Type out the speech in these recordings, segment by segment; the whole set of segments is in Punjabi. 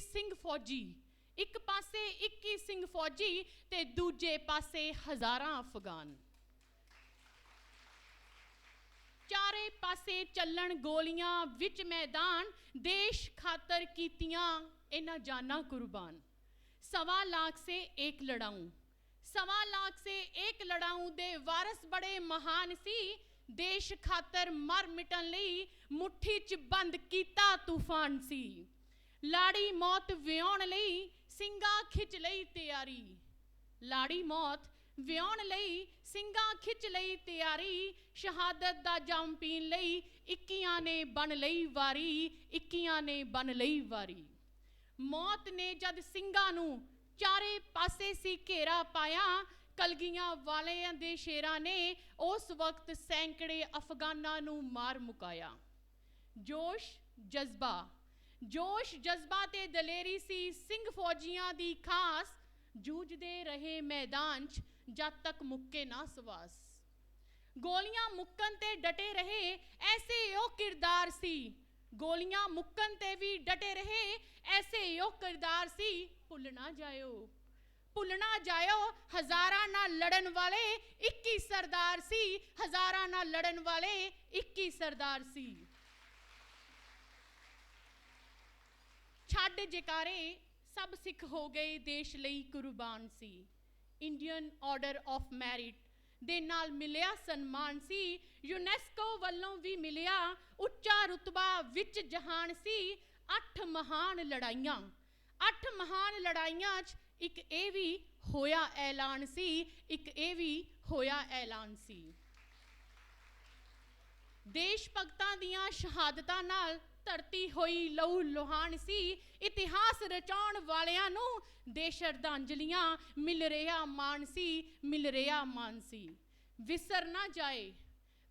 ਸਿੰਘ ਫੌਜੀ। ਇੱਕ ਪਾਸੇ 21 ਸਿੰਘ ਫੌਜੀ ਤੇ ਦੂਜੇ ਪਾਸੇ ਹਜ਼ਾਰਾਂ ਅਫਗਾਨ। ਚਾਰੇ ਪਾਸੇ ਚੱਲਣ ਗੋਲੀਆਂ ਵਿੱਚ ਮੈਦਾਨ, ਦੇਸ਼ ਖਾਤਰ ਕੀਤੀਆਂ ਇਹਨਾਂ ਜਾਨਾਂ ਕੁਰਬਾਨ। ਸਵਾ ਲੱਖ ਸੇ ਇੱਕ ਲੜਾਊਂ। ਸਵਾ ਲੱਖ ਸੇ ਇੱਕ ਲੜਾਊਂ ਦੇ ਵਾਰਸ ਬੜੇ ਮਹਾਨ ਸੀ। ਦੇਸ਼ ਖਾਤਰ ਮਰ ਮਿਟਣ ਲਈ ਮੁੱਠੀ 'ਚ ਬੰਦ ਕੀਤਾ ਤੂਫਾਨ ਸੀ। ਲਾੜੀ ਮੌਤ ਵਿਆਉਣ ਲਈ ਸਿੰਘਾਂ ਖਿੱਚ ਲਈ ਤਿਆਰੀ। ਲਾੜੀ ਮੌਤ ਵਿਆਉਣ ਲਈ ਸਿੰਘਾਂ ਖਿੱਚ ਲਈ ਤਿਆਰੀ, ਸ਼ਹਾਦਤ ਦਾ ਜੰਮ ਪੀਣ ਲਈ 21 ਨੇ ਬਣ ਲਈ ਵਾਰੀ 21 ਨੇ ਬਣ ਲਈ ਵਾਰੀ। ਮੌਤ ਨੇ ਜਦ ਸਿੰਘਾਂ ਨੂੰ ਚਾਰੇ ਪਾਸੇ ਸੀ ਘੇਰਾ ਪਾਇਆ, ਕਲਗੀਆਂ ਵਾਲਿਆਂ ਦੇ ਸ਼ੇਰਾਂ ਨੇ ਉਸ ਵਕਤ ਸੈਂਕੜੇ ਅਫਗਾਨਾਂ ਨੂੰ ਮਾਰ ਮੁਕਾਇਆ। ਜੋਸ਼, ਜਜ਼ਬਾ ਜੋਸ਼ ਜਜ਼ਬਾ ਤੇ ਦਲੇਰੀ ਸੀ, ਸਿੰਘ ਫੌਜੀਆਂ ਦੀ ਖਾਸ। ਜੂਝਦੇ ਰਹੇ ਮੈਦਾਨ 'ਚ, ਜਦ ਤੱਕ ਮੁੱਕੇ ਨਾ ਸਵਾਸ। ਗੋਲੀਆਂ ਮੁੱਕਣ ਤੇ ਡਟੇ ਰਹੇ, ਐਸੇ ਉਹ ਕਿਰਦਾਰ ਸੀ। ਗੋਲੀਆਂ ਮੁੱਕਣ ਤੇ ਵੀ ਡਟੇ ਰਹੇ, ਐਸੇ ਉਹ ਕਿਰਦਾਰ ਸੀ। ਭੁੱਲ ਨਾ ਜਾਇਓ ਭੁੱਲਣਾ ਜਾਇਓ, ਹਜ਼ਾਰਾਂ ਨਾਲ ਲੜਨ ਵਾਲੇ 21 ਸਰਦਾਰ ਸੀ। ਹਜ਼ਾਰਾਂ ਨਾਲ ਲੜਨ ਵਾਲੇ 21 ਸਰਦਾਰ ਸੀ। ਛੱਡ ਜਕਾਰੇ, ਸਭ ਸਿੱਖ ਹੋ ਗਏ ਦੇਸ਼ ਲਈ ਕੁਰਬਾਨ ਸੀ। ਇੰਡੀਅਨ ਆਰਡਰ ਆਫ ਮੈਰਿਟ ਦੇ ਨਾਲ ਮਿਲਿਆ ਸਨਮਾਨ ਸੀ। ਯੂਨੈਸਕੋ ਵੱਲੋਂ ਵੀ ਮਿਲਿਆ ਉੱਚਾ ਰੁਤਬਾ ਵਿੱਚ ਜਹਾਨ ਸੀ। ਅੱਠ ਮਹਾਨ ਲੜਾਈਆਂ, ਅੱਠ ਮਹਾਨ ਲੜਾਈਆਂ 'ਚ ਇੱਕ ਇਹ ਵੀ ਹੋਇਆ ਐਲਾਨ ਸੀ, ਇੱਕ ਇਹ ਵੀ ਹੋਇਆ ਐਲਾਨ ਸੀ। ਦੇਸ਼ ਭਗਤਾਂ ਦੀਆਂ ਸ਼ਹਾਦਤਾਂ ਨਾਲ ਧਰਤੀ ਹੋਈ ਲਹੂ ਲੋਹਾਨ ਸੀ, ਇਤਿਹਾਸ ਰਚਾਉਣ ਵਾਲਿਆਂ ਨੂੰ ਦੇ ਸ਼ਰਧਾਂਜਲੀਆਂ ਮਿਲ ਰਿਹਾ ਮਾਨ ਸੀ, ਮਿਲ ਰਿਹਾ ਮਾਨ ਸੀ। ਵਿਸਰ ਨਾ ਜਾਏ,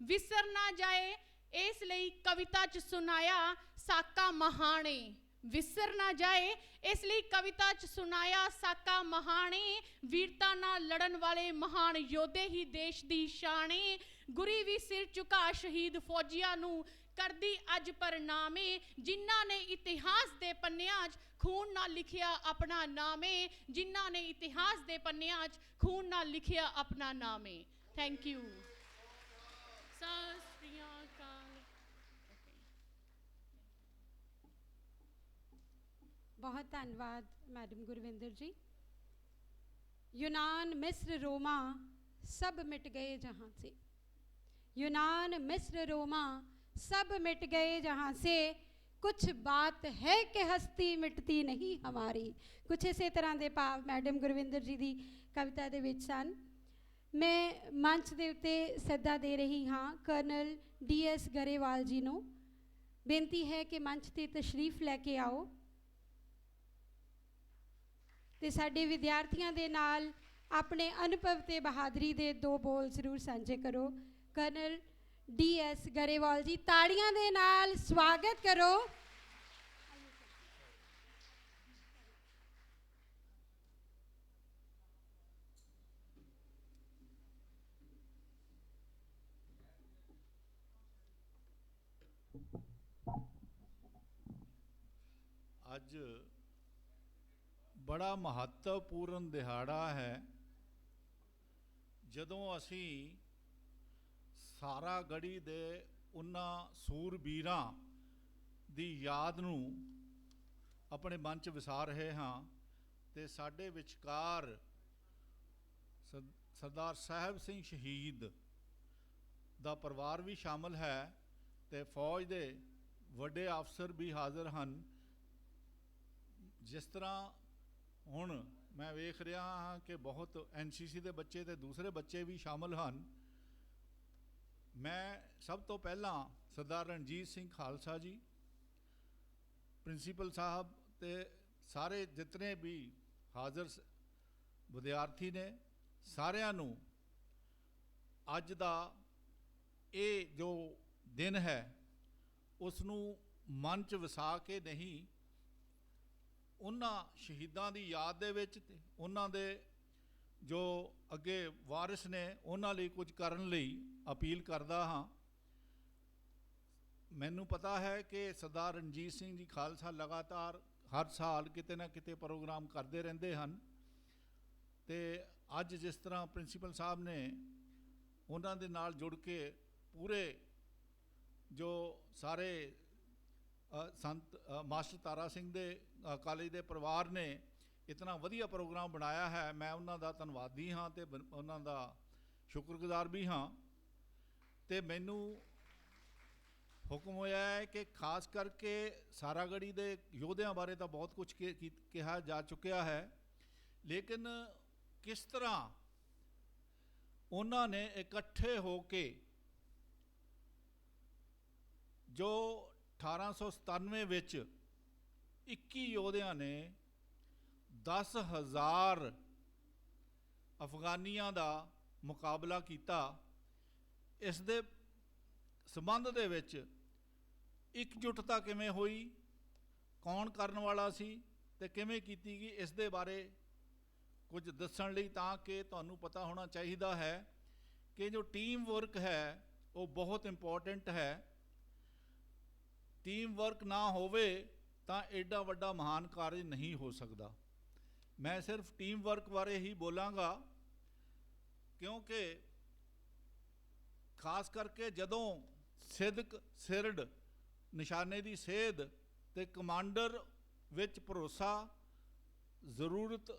ਵਿਸਰ ਨਾ ਜਾਏ, ਇਸ ਲਈ ਕਵਿਤਾ ਚ ਸੁਨਾਇਆ ਸਾਕਾ ਮਹਾਣੇ। ਵਿਸਰ ਨਾ ਜਾਏ, ਇਸ ਲਈ ਕਵਿਤਾ ਚ ਸੁਨਾਇਆ ਸਾਕਾ ਮਹਾਣੇ। ਵੀਰਤਾ ਨਾਲ ਲੜਨ ਵਾਲੇ ਮਹਾਨ ਯੋਧੇ ਹੀ ਦੇਸ਼ ਦੀ ਸ਼ਾਨੇ ਗੁਰੀ ਵੀ ਸਿਰ ਝੁਕਾ ਸ਼ਹੀਦ ਫੌਜੀਆਂ ਨੂੰ ਕਰਦੀ ਅੱਜ ਪਰਨਾਮੇ, ਜਿਨ੍ਹਾਂ ਨੇ ਇਤਿਹਾਸ ਦੇ ਪੰਨਿਆਂ 'ਚ ਖੂਨ ਨਾਲ ਲਿਖਿਆ ਆਪਣਾ ਨਾਮੇ, ਜਿਨ੍ਹਾਂ ਨੇ ਇਤਿਹਾਸ ਦੇ ਪੰਨਿਆਂ 'ਚ ਖੂਨ ਨਾਲ ਲਿਖਿਆ ਆਪਣਾ ਨਾਮੇ। ਥੈਂਕ ਯੂ ਬਹੁਤ ਧੰਨਵਾਦ, ਮੈਡਮ ਗੁਰਵਿੰਦਰ ਜੀ। ਯੂਨਾਨ ਮਿਸਰ ਰੋਮਾ ਸਭ ਮਿਟ ਗਏ ਜਹਾਂ ਸੇ। ਯੂਨਾਨ ਮਿਸਰ ਰੋਮਾ सब मिट गए जहाँ से ਕੁਝ ਬਾਤ ਹੈ ਕਿ ਹਸਤੀ ਮਿਟਦੀ ਨਹੀਂ ਹਮਾਰੀ ਕੁਝ ਇਸੇ ਤਰ੍ਹਾਂ ਦੇ ਭਾਵ ਮੈਡਮ ਗੁਰਵਿੰਦਰ ਜੀ ਦੀ ਕਵਿਤਾ ਦੇ ਵਿੱਚ ਸਨ ਮੈਂ ਮੰਚ ਦੇ ਉੱਤੇ ਸੱਦਾ ਦੇ ਰਹੀ ਹਾਂ ਕਰਨਲ ਡੀਐਸ ਗਰੇਵਾਲ ਜੀ ਨੂੰ ਬੇਨਤੀ ਹੈ ਕਿ ਮੰਚ ਤੇ ਤਸ਼ਰੀਫ ਲੈ ਕੇ ਆਓ ਤੇ ਸਾਡੇ ਵਿਦਿਆਰਥੀਆਂ ਦੇ ਨਾਲ ਆਪਣੇ ਅਨੁਭਵ ਤੇ ਬਹਾਦਰੀ ਦੇ ਦੋ ਬੋਲ ਜ਼ਰੂਰ ਸਾਂਝੇ ਕਰੋ ਕਰਨਲ ਡੀ ਐਸ ਗਰੇਵਾਲ ਜੀ, ਤਾੜੀਆਂ ਦੇ ਨਾਲ ਸਵਾਗਤ ਕਰੋ। ਅੱਜ ਬੜਾ ਮਹੱਤਵਪੂਰਨ ਦਿਹਾੜਾ ਹੈ। ਜਦੋਂ ਅਸੀਂ ਸਾਰਾ ਗੜੀ ਦੇ ਉਹਨਾਂ ਸੂਰਬੀਰਾਂ ਦੀ ਯਾਦ ਨੂੰ ਆਪਣੇ ਮਨ 'ਚ ਵਿਸਾਰ ਰਹੇ ਹਾਂ ਤੇ ਸਾਡੇ ਵਿਚਕਾਰ ਸਰ- ਸਰਦਾਰ ਸਾਹਿਬ ਸਿੰਘ ਸ਼ਹੀਦ ਦਾ ਪਰਿਵਾਰ ਵੀ ਸ਼ਾਮਲ ਹੈ ਤੇ ਫੌਜ ਦੇ ਵੱਡੇ ਅਫਸਰ ਵੀ ਹਾਜ਼ਰ ਹਨ। ਜਿਸ ਤਰ੍ਹਾਂ ਹੁਣ ਮੈਂ ਵੇਖ ਰਿਹਾ ਹਾਂ ਕਿ ਬਹੁਤ ਐਨਸੀਸੀ ਦੇ ਬੱਚੇ ਤੇ ਦੂਸਰੇ ਬੱਚੇ ਵੀ ਸ਼ਾਮਲ ਹਨ। ਮੈਂ ਸਭ ਤੋਂ ਪਹਿਲਾਂ ਸਰਦਾਰ ਰਣਜੀਤ ਸਿੰਘ ਖਾਲਸਾ ਜੀ, ਪ੍ਰਿੰਸੀਪਲ ਸਾਹਿਬ ਤੇ ਸਾਰੇ ਜਿਤਨੇ ਵੀ ਹਾਜ਼ਰ ਸ- ਵਿਦਿਆਰਥੀ ਨੇ, ਸਾਰਿਆਂ ਨੂੰ ਅੱਜ ਦਾ ਇਹ ਜੋ ਦਿਨ ਹੈ ਉਸ ਨੂੰ ਮਨ ਚ ਵਸਾ ਕੇ ਨਹੀਂ, ਉਹਨਾਂ ਸ਼ਹੀਦਾਂ ਦੀ ਯਾਦ ਦੇ ਵਿੱਚ ਤੇ ਉਹਨਾਂ ਦੇ ਜੋ ਅੱਗੇ ਵਾਰਿਸ ਨੇ ਉਹਨਾਂ ਲਈ ਕੁਝ ਕਰਨ ਲਈ ਅਪੀਲ ਕਰਦਾ ਹਾਂ। ਮੈਨੂੰ ਪਤਾ ਹੈ ਕਿ ਸਰਦਾਰ ਰਣਜੀਤ ਸਿੰਘ ਜੀ ਖਾਲਸਾ ਲਗਾਤਾਰ ਹਰ ਸਾਲ ਕਿਤੇ ਨਾ ਕਿਤੇ ਪ੍ਰੋਗਰਾਮ ਕਰਦੇ ਰਹਿੰਦੇ ਹਨ ਤੇ ਅੱਜ ਜਿਸ ਤਰ੍ਹਾਂ ਪ੍ਰਿੰਸੀਪਲ ਸਾਹਿਬ ਨੇ ਉਹਨਾਂ ਦੇ ਨਾਲ ਜੁੜ ਕੇ ਪੂਰੇ ਜੋ ਸਾਰੇ ਸੰਤ ਮਾਸਟਰ ਤਾਰਾ ਸਿੰਘ ਦੇ ਕਾਲਜ ਦੇ ਪਰਿਵਾਰ ਨੇ ਇਤਨਾ ਵਧੀਆ ਪ੍ਰੋਗਰਾਮ ਬਣਾਇਆ ਹੈ, ਮੈਂ ਉਹਨਾਂ ਦਾ ਧੰਨਵਾਦੀ ਹਾਂ ਤੇ ਉਹਨਾਂ ਦਾ ਸ਼ੁਕਰਗੁਜ਼ਾਰ ਵੀ ਹਾਂ। ਤੇ ਮੈਨੂੰ ਹੁਕਮ ਹੋਇਆ ਹੈ ਕਿ ਖਾਸ ਕਰਕੇ ਸਾਰਾਗੜੀ ਦੇ ਯੋਧਿਆਂ ਬਾਰੇ ਤਾਂ ਬਹੁਤ ਕੁਝ ਕਿਹਾ ਜਾ ਚੁੱਕਿਆ ਹੈ। ਲੇਕਿਨ ਕਿਸ ਤਰ੍ਹਾਂ ਉਹਨਾਂ ਨੇ ਇਕੱਠੇ ਹੋ ਕੇ ਜੋ 1897 ਵਿੱਚ 21 ਯੋਧਿਆਂ ਨੇ 10000 ਅਫਗਾਨੀਆਂ ਦਾ ਮੁਕਾਬਲਾ ਕੀਤਾ। ਇਸ ਦੇ ਸੰਬੰਧ ਦੇ ਵਿੱਚ ਇਕਜੁੱਟਤਾ ਕਿਵੇਂ ਹੋਈ? ਕੌਣ ਕਰਨ ਵਾਲਾ ਸੀ ਤੇ ਕਿਵੇਂ ਕੀਤੀ ਗਈ? ਇਸ ਦੇ ਬਾਰੇ ਕੁਝ ਦੱਸਣ ਲਈ ਤਾਂ ਕਿ ਤੁਹਾਨੂੰ ਪਤਾ ਹੋਣਾ ਚਾਹੀਦਾ ਹੈ ਕਿ ਜੋ ਟੀਮ ਵਰਕ ਹੈ, ਉਹ ਬਹੁਤ ਇੰਪੋਰਟੈਂਟ ਹੈ। ਟੀਮ ਵਰਕ ਨਾ ਹੋਵੇ ਤਾਂ ਐਡਾ ਵੱਡਾ ਮਹਾਨ ਕਾਰਜ ਨਹੀਂ ਹੋ ਸਕਦਾ। ਮੈਂ ਸਿਰਫ ਟੀਮ ਵਰਕ ਬਾਰੇ ਹੀ ਬੋਲਾਂਗਾ, ਕਿਉਂਕਿ ਖਾਸ ਕਰਕੇ ਜਦੋਂ ਸਿਦਕ ਸਿਰਡ ਨਿਸ਼ਾਨੇ ਦੀ ਸੇਧ ਤੇ ਕਮਾਂਡਰ ਵਿੱਚ ਭਰੋਸਾ, ਜ਼ਰੂਰਤ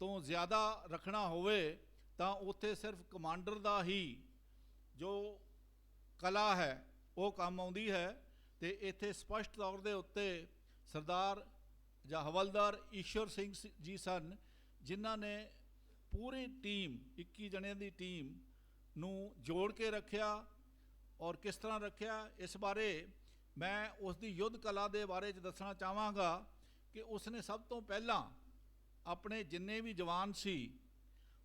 ਤੋਂ ਜ਼ਿਆਦਾ ਰੱਖਣਾ ਹੋਵੇ, ਤਾਂ ਉੱਥੇ ਸਿਰਫ ਕਮਾਂਡਰ ਦਾ ਹੀ ਜੋ ਕਲਾ ਹੈ, ਉਹ ਕੰਮ ਆਉਂਦੀ ਹੈ ਤੇ ਇੱਥੇ ਸਪਸ਼ਟ ਤੌਰ ਦੇ ਉੱਤੇ ਸਰਦਾਰ ਜਾਂ ਹਵਲਦਾਰ ਈਸ਼ਵਰ ਸਿੰਘ ਸ- ਜੀ ਸਨ, ਜਿਨ੍ਹਾਂ ਨੇ ਪੂਰੀ ਟੀਮ 21 ਜਣਿਆਂ ਦੀ ਟੀਮ ਨੂੰ ਜੋੜ ਕੇ ਰੱਖਿਆ ਔਰ ਕਿਸ ਤਰ੍ਹਾਂ ਰੱਖਿਆ, ਇਸ ਬਾਰੇ ਮੈਂ ਉਸ ਦੀ ਯੁੱਧ ਕਲਾ ਦੇ ਬਾਰੇ ਚ ਦੱਸਣਾ ਚਾਹਾਂਗਾ ਕਿ ਉਸ ਨੇ ਸਭ ਤੋਂ ਪਹਿਲਾਂ ਆਪਣੇ ਜਿੰਨੇ ਵੀ ਜਵਾਨ ਸੀ,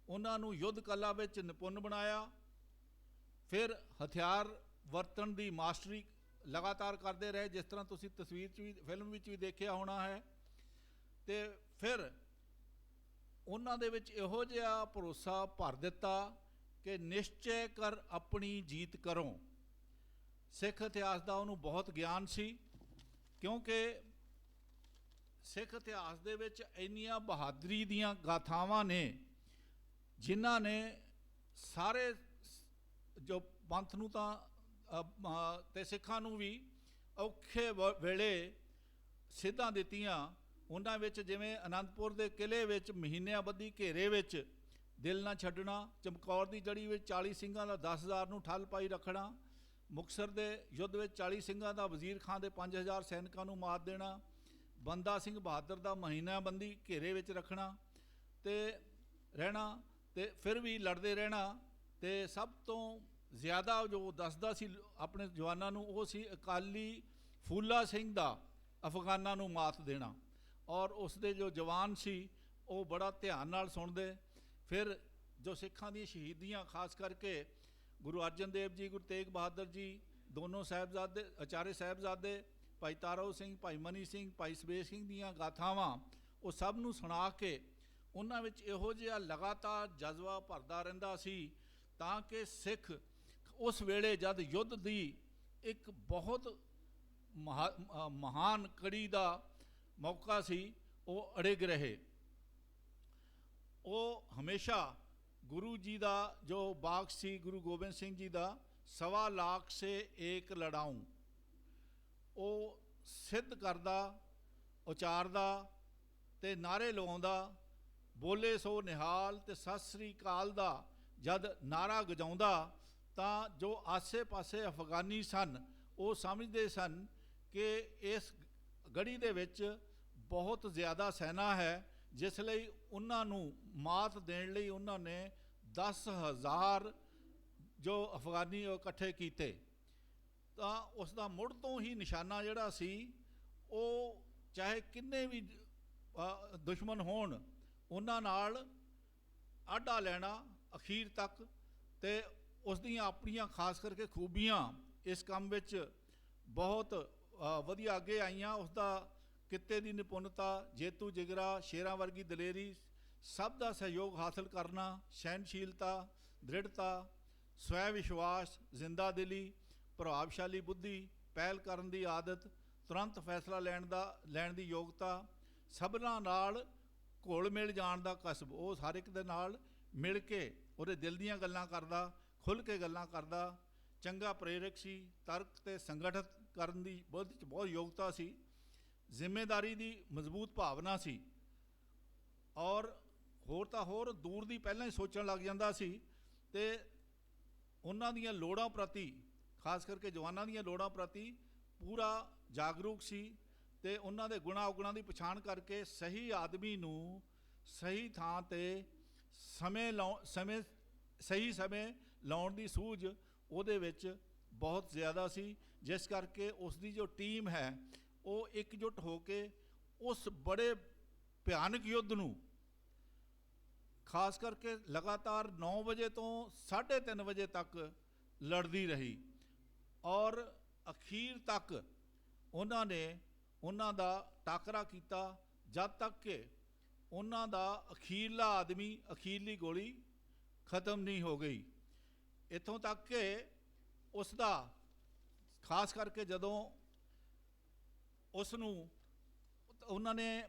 ਉਹਨਾਂ ਨੂੰ ਯੁੱਧ ਕਲਾ ਵਿੱਚ ਨਿਪੁੰਨ ਬਣਾਇਆ, ਫਿਰ ਹਥਿਆਰ ਵਰਤਣ ਦੀ ਮਾਸਟਰੀ ਲਗਾਤਾਰ ਕਰਦੇ ਰਹੇ, ਜਿਸ ਤਰ੍ਹਾਂ ਤੁਸੀਂ ਤਸਵੀਰ 'ਚ ਵੀ, ਫਿਲਮ ਵਿੱਚ ਵੀ ਦੇਖਿਆ ਹੋਣਾ ਹੈ। ਤੇ ਫਿਰ ਉਹਨਾਂ ਦੇ ਵਿੱਚ ਇਹੋ ਜਿਹਾ ਭਰੋਸਾ ਭਰ ਦਿੱਤਾ ਕਿ ਨਿਸ਼ਚੈ ਕਰ ਆਪਣੀ ਜੀਤ ਕਰੋ। ਸਿੱਖ ਇਤਿਹਾਸ ਦਾ ਉਹਨੂੰ ਬਹੁਤ ਗਿਆਨ ਸੀ, ਕਿਉਂਕਿ ਸਿੱਖ ਇਤਿਹਾਸ ਦੇ ਵਿੱਚ ਇੰਨੀਆਂ ਬਹਾਦਰੀ ਦੀਆਂ ਗਾਥਾਵਾਂ ਨੇ, ਜਿਨ੍ਹਾਂ ਨੇ ਸਾਰੇ ਜੋ ਪੰਥ ਨੂੰ ਤਾਂ ਤੇ ਸਿੱਖਾਂ ਨੂੰ ਵੀ ਔਖੇ ਵ- ਵੇਲੇ ਸਿੱਧਾਂ ਦਿੱਤੀਆਂ। ਉਹਨਾਂ ਵਿੱਚ ਜਿਵੇਂ ਅਨੰਦਪੁਰ ਦੇ ਕਿਲੇ ਵਿੱਚ ਮਹੀਨਿਆਂ ਬੱਧੀ ਘੇਰੇ ਵਿੱਚ ਦਿਲ ਨਾ ਛੱਡਣਾ, ਚਮਕੌਰ ਦੀ ਜੜੀ ਵਿੱਚ 40 ਸਿੰਘਾਂ ਦਾ 10000 ਨੂੰ ਠੱਲ ਪਾਈ ਰੱਖਣਾ, ਮੁਕਸਰ ਦੇ ਯੁੱਧ ਵਿੱਚ 40 ਸਿੰਘਾਂ ਦਾ ਵਜ਼ੀਰ ਖਾਨ ਦੇ 5000 ਸੈਨਿਕਾਂ ਨੂੰ ਮਾਤ ਦੇਣਾ, ਬੰਦਾ ਸਿੰਘ ਬਹਾਦਰ ਦਾ ਮਹੀਨਾ ਬੰਦੀ ਘੇਰੇ ਵਿੱਚ ਰੱਖਣਾ ਤੇ ਰਹਿਣਾ ਤੇ ਫਿਰ ਵੀ ਲੜਦੇ ਰਹਿਣਾ ਤੇ ਸਭ ਤੋਂ ਜ਼ਿਆਦਾ ਜੋ ਦੱਸਦਾ ਸੀ ਆਪਣੇ ਜਵਾਨਾਂ ਨੂੰ ਉਹ ਸੀ ਅਕਾਲੀ ਫੂਲਾ ਸਿੰਘ ਦਾ ਅਫਗਾਨਾਂ ਨੂੰ ਮਾਤ ਦੇਣਾ। ਔਰ ਉਸ ਦੇ ਜੋ ਜਵਾਨ ਸੀ, ਉਹ ਬੜਾ ਧਿਆਨ ਨਾਲ ਸੁਣਦੇ। ਫਿਰ ਜੋ ਸਿੱਖਾਂ ਦੀਆਂ ਸ਼ਹੀਦੀਆਂ, ਖਾਸ ਕਰਕੇ ਗੁਰੂ ਅਰਜਨ ਦੇਵ ਜੀ, ਗੁਰੂ ਤੇਗ ਬਹਾਦਰ ਜੀ, ਦੋਨੋਂ ਸਾਹਿਬਜ਼ਾਦੇ ਅਚਾਰੇ ਸਾਹਿਬਜ਼ਾਦੇ, ਭਾਈ ਤਾਰੋ ਸਿੰਘ, ਭਾਈ ਮਨੀ ਸਿੰਘ, ਭਾਈ ਸਵੇਸ਼ ਸਿੰਘ ਦੀਆਂ ਗਾਥਾਵਾਂ, ਉਹ ਸਭ ਨੂੰ ਸੁਣਾ ਕੇ ਉਹਨਾਂ ਵਿੱਚ ਇਹੋ ਜਿਹਾ ਲਗਾਤਾਰ ਜਜ਼ਬਾ ਭਰਦਾ ਰਹਿੰਦਾ ਸੀ ਤਾਂ ਕਿ ਸਿੱਖ ਉਸ ਵੇਲੇ ਜਦ ਯੁੱਧ ਦੀ ਇੱਕ ਬਹੁਤ ਮਹਾ- ਮਹਾਨ ਕੜੀ ਦਾ ਮੌਕਾ ਸੀ, ਉਹ ਅੜਿਗ ਰਹੇ। ਉਹ ਹਮੇਸ਼ਾ ਗੁਰੂ ਜੀ ਦਾ, ਜੋ ਬਾਗ ਸੀ ਗੁਰੂ ਗੋਬਿੰਦ ਸਿੰਘ ਜੀ ਦਾ, ਸਵਾ ਲੱਖ ਸੇ ਏਕ ਲੜਾਊਂ ਉਹ ਸਿੱਧ ਕਰਦਾ, ਉਚਾਰਦਾ ਤੇ ਨਾਰੇ ਲਵਾਉਂਦਾ ਬੋਲੇ ਸੋ ਨਿਹਾਲ ਤੇ ਸਤਿ ਸ੍ਰੀ ਅਕਾਲ ਦਾ ਜਦ ਨਾਰਾ ਗਜਾਉਂਦਾ, ਤਾਂ ਜੋ ਆਸੇ-ਪਾਸੇ ਅਫਗਾਨੀ ਸਨ, ਉਹ ਸਮਝਦੇ ਸਨ ਕਿ ਇਸ ਗੜੀ ਦੇ ਵਿੱਚ ਬਹੁਤ ਜ਼ਿਆਦਾ ਸੈਨਾ ਹੈ, ਜਿਸ ਲਈ ਉਹਨਾਂ ਨੂੰ ਮਾਤ ਦੇਣ ਲਈ ਉਹਨਾਂ ਨੇ 10000 ਜੋ ਅਫਗਾਨੀ ਇਕੱਠੇ ਕੀਤੇ। ਤਾਂ ਉਸ ਦਾ ਮੁੱਢ ਤੋਂ ਹੀ ਨਿਸ਼ਾਨਾ ਜਿਹੜਾ ਸੀ, ਉਹ ਚਾਹੇ ਕਿੰਨੇ ਵੀ ਦੁਸ਼ਮਣ ਹੋਣ, ਉਹਨਾਂ ਨਾਲ ਆਡਾ ਲੈਣਾ ਅਖੀਰ ਤੱਕ ਤੇ ਉਸ ਦੀਆਂ ਆਪਣੀਆਂ ਖਾਸ ਕਰਕੇ ਖੂਬੀਆਂ ਇਸ ਕੰਮ ਵਿੱਚ ਬਹੁਤ ਵਧੀਆ ਅੱਗੇ ਆਈਆਂ। ਉਸ ਦਾ ਕਿੱਤੇ ਦੀ ਨਿਪੁੰਨਤਾ, ਜੇਤੂ ਜਿਗਰਾ, ਸ਼ੇਰਾਂ ਵਰਗੀ ਦਲੇਰੀ, ਸਭ ਦਾ ਸਹਿਯੋਗ ਹਾਸਲ ਕਰਨਾ ਸਹਿਨਸ਼ੀਲਤਾ ਦ੍ਰਿੜਤਾ ਸਵੈ ਵਿਸ਼ਵਾਸ ਜ਼ਿੰਦਾ ਦਿਲੀ ਪ੍ਰਭਾਵਸ਼ਾਲੀ ਬੁੱਧੀ ਪਹਿਲ ਕਰਨ ਦੀ ਆਦਤ, ਤੁਰੰਤ ਫੈਸਲਾ ਲੈਣ ਦਾ, ਲੈਣ ਦੀ ਯੋਗਤਾ, ਸਭਨਾਂ ਨਾਲ ਘੋਲ ਮਿਲ ਜਾਣ ਦਾ ਕਸਬ, ਉਹ ਹਰ ਇੱਕ ਦੇ ਨਾਲ ਮਿਲ ਕੇ ਉਹਦੇ ਦਿਲ ਦੀਆਂ ਗੱਲਾਂ ਕਰਦਾ, ਖੁੱਲ੍ਹ ਕੇ ਗੱਲਾਂ ਕਰਦਾ, ਚੰਗਾ ਪ੍ਰੇਰਕ ਸੀ, ਤਰਕ ਤੇ ਸੰਗਠਿਤ ਕਰਨ ਦੀ ਬਹੁਤ ਬਹੁਤ ਯੋਗਤਾ ਸੀ। ਜ਼ਿੰਮੇਵਾਰੀ ਦੀ ਮਜ਼ਬੂਤ ਭਾਵਨਾ ਸੀ। ਔਰ ਹੋਰ ਤਾਂ ਹੋਰ ਦੂਰ ਦੀ ਪਹਿਲਾਂ ਹੀ ਸੋਚਣ ਲੱਗ ਜਾਂਦਾ ਸੀ ਤੇ ਉਹਨਾਂ ਦੀਆਂ ਲੋੜਾਂ ਪ੍ਰਤੀ, ਖਾਸ ਕਰਕੇ ਜਵਾਨਾਂ ਦੀਆਂ ਲੋੜਾਂ ਪ੍ਰਤੀ ਪੂਰਾ ਜਾਗਰੂਕ ਸੀ ਤੇ ਉਹਨਾਂ ਦੇ ਗੁਣਾ ਉਗੁਣਾਂ ਦੀ ਪਛਾਣ ਕਰਕੇ ਸਹੀ ਆਦਮੀ ਨੂੰ ਸਹੀ ਥਾਂ ਤੇ ਸਮੇਂ ਲਾਉ, ਸਮੇਂ, ਸਹੀ ਸਮੇਂ ਲਾਉਣ ਦੀ ਸੂਝ ਉਹਦੇ ਵਿੱਚ ਬਹੁਤ ਜ਼ਿਆਦਾ ਸੀ, ਜਿਸ ਕਰਕੇ ਉਸ ਦੀ ਜੋ ਟੀਮ ਹੈ ਉਹ ਇਕਜੁੱਟ ਹੋ ਕੇ ਉਸ ਬੜੇ ਭਿਆਨਕ ਯੁੱਧ ਨੂੰ, ਖਾਸ ਕਰਕੇ ਲਗਾਤਾਰ 9 ਵਜੇ ਤੋਂ 3:30 ਵਜੇ ਤੱਕ ਲੜਦੀ ਰਹੀ ਔਰ ਅਖੀਰ ਤੱਕ ਉਹਨਾਂ ਨੇ ਉਹਨਾਂ ਦਾ ਟਾਕਰਾ ਕੀਤਾ ਜਦ ਤੱਕ ਕਿ ਉਹਨਾਂ ਦਾ ਅਖੀਰਲਾ ਆਦਮੀ ਅਖੀਰਲੀ ਗੋਲੀ ਖਤਮ ਨਹੀਂ ਹੋ ਗਈ। ਇੱਥੋਂ ਤੱਕ ਕਿ ਉਸ ਦਾ ਖਾਸ ਕਰਕੇ ਜਦੋਂ ਉਸ ਨੂੰ ਉਹਨਾਂ ਨੇ,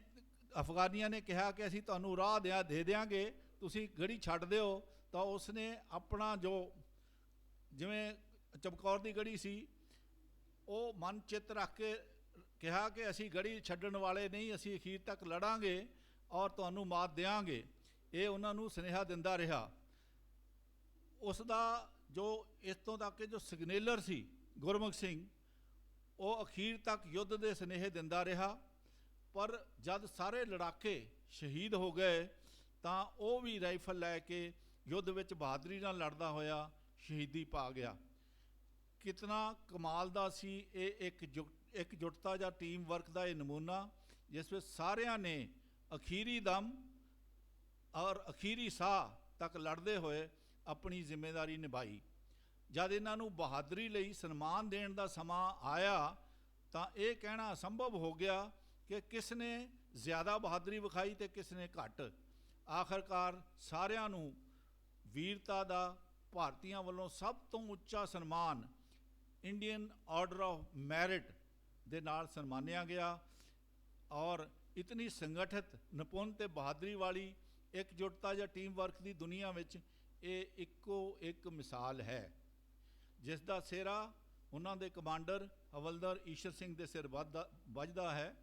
ਅਫਗਾਨੀਆਂ ਨੇ ਕਿਹਾ ਕਿ ਅਸੀਂ ਤੁਹਾਨੂੰ ਰਾਹ ਦਿਆ, ਦੇ ਦਿਆਂਗੇ, ਤੁਸੀਂ ਗੜੀ ਛੱਡ ਦਿਓ। ਤਾਂ ਉਸ ਨੇ ਆਪਣਾ ਜੋ ਜਿਵੇਂ ਚਮਕੌਰ ਦੀ ਗੜੀ ਸੀ, ਉਹ ਮਨ ਚਿੱਤ ਰੱਖ ਕੇ ਕਿਹਾ ਕਿ ਅਸੀਂ ਗੜੀ ਛੱਡਣ ਵਾਲੇ ਨਹੀਂ, ਅਸੀਂ ਅਖੀਰ ਤੱਕ ਲੜਾਂਗੇ ਔਰ ਤੁਹਾਨੂੰ ਮਾਤ ਦੇਵਾਂਗੇ ਇਹ ਉਹਨਾਂ ਨੂੰ ਸੁਨੇਹਾ ਦਿੰਦਾ ਰਿਹਾ। ਉਸ ਦਾ ਜੋ ਇਸ ਤੋਂ ਤੱਕ ਜੋ ਸਿਗਨੇਲਰ ਸੀ ਗੁਰਮੁਖ ਸਿੰਘ ਉਹ ਅਖੀਰ ਤੱਕ ਯੁੱਧ ਦੇ ਸੁਨੇਹੇ ਦਿੰਦਾ ਰਿਹਾ, ਪਰ ਜਦ ਸਾਰੇ ਲੜਾਕੇ ਸ਼ਹੀਦ ਹੋ ਗਏ, ਤਾਂ ਉਹ ਵੀ ਰਾਈਫਲ ਲੈ ਕੇ ਯੁੱਧ ਵਿੱਚ ਬਹਾਦਰੀ ਨਾਲ ਲੜਦਾ ਹੋਇਆ ਸ਼ਹੀਦੀ ਪਾ ਗਿਆ। ਕਿਤਨਾ ਕਮਾਲ ਦਾ ਸੀ ਇਹ ਇੱਕ ਇੱਕ ਜੁਟਤਾ ਜਾਂ ਟੀਮ ਵਰਕ ਦਾ ਇਹ ਨਮੂਨਾ, ਜਿਸ ਵਿੱਚ ਸਾਰਿਆਂ ਨੇ ਅਖੀਰੀ ਦਮ ਔਰ ਅਖੀਰੀ ਸਾਹ ਤੱਕ ਲੜਦੇ ਹੋਏ ਆਪਣੀ ਜ਼ਿੰਮੇਵਾਰੀ ਨਿਭਾਈ। ਜਦ ਇਹਨਾਂ ਨੂੰ ਬਹਾਦਰੀ ਲਈ ਸਨਮਾਨ ਦੇਣ ਦਾ ਸਮਾਂ ਆਇਆ, ਤਾਂ ਇਹ ਕਹਿਣਾ ਅਸੰਭਵ ਹੋ ਗਿਆ ਕਿ ਕਿਸ ਨੇ ਜ਼ਿਆਦਾ ਬਹਾਦਰੀ ਵਿਖਾਈ ਤੇ ਕਿਸ ਨੇ ਘੱਟ। ਆਖਰਕਾਰ ਸਾਰਿਆਂ ਨੂੰ ਵੀਰਤਾ ਦਾ ਭਾਰਤੀਆਂ ਵੱਲੋਂ ਸਭ ਤੋਂ ਉੱਚਾ ਸਨਮਾਨ ਇੰਡੀਅਨ ਆਰਡਰ ਆਫ ਮੈਰਿਟ ਦੇ ਨਾਲ ਸਨਮਾਨਿਆ ਗਿਆ ਔਰ ਇਤਨੀ ਸੰਗਠਿਤ, ਨਿਪੁੰਨ ਤੇ ਬਹਾਦਰੀ ਵਾਲੀ ਇਕਜੁੱਟਤਾ ਜਾਂ ਟੀਮ ਵਰਕ ਦੀ ਦੁਨੀਆ ਵਿੱਚ ਇਹ ਇੱਕੋ ਇੱਕ ਮਿਸਾਲ ਹੈ। ਜਿਸ ਦਾ ਸਿਹਰਾ ਉਹਨਾਂ ਦੇ ਕਮਾਂਡਰ ਹਵਲਦਾਰ ਈਸ਼ਰ ਸਿੰਘ ਦੇ ਸਿਰ ਵੱਧਦਾ ਵੱਜਦਾ ਹੈ।